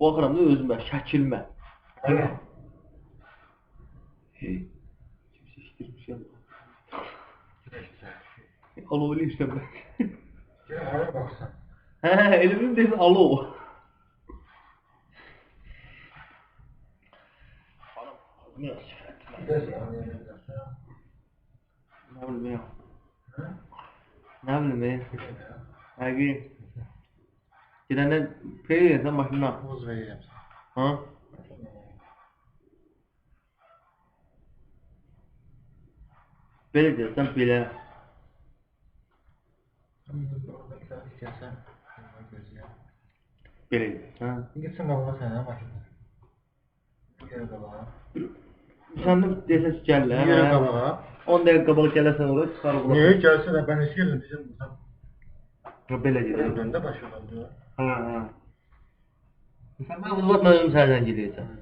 Baxıram da özümə, şəkilimə. Hə. Kimsə işdirmişəm. Alo elə işləmə. Gəl hara baxsan. Hə, elə bilim deyəsən alo. Ne bileyim ya. Ne bileyim ya. Ne bileyim. Gedəndə pey edirsən maşından. Buz verirəm sənə. Ha? Belə deyirsən, belə. Orada gəlsən. Gözləyəm. Belə deyirsən. Gitsin qabağa sənə maşında. Bu yerə qabağa. Sən də desən ki, gəl Bu hə. yerə qabağa. 10 dəqiqə qabaq gələrsən ora, çıxar ola. Niyə gəlsə də ben eski yerdə bizim buradan. Belə deyirsən. Döndü başa döndü. Ha, ha. Sən mən bu vaxt mənim səndən gedirsən.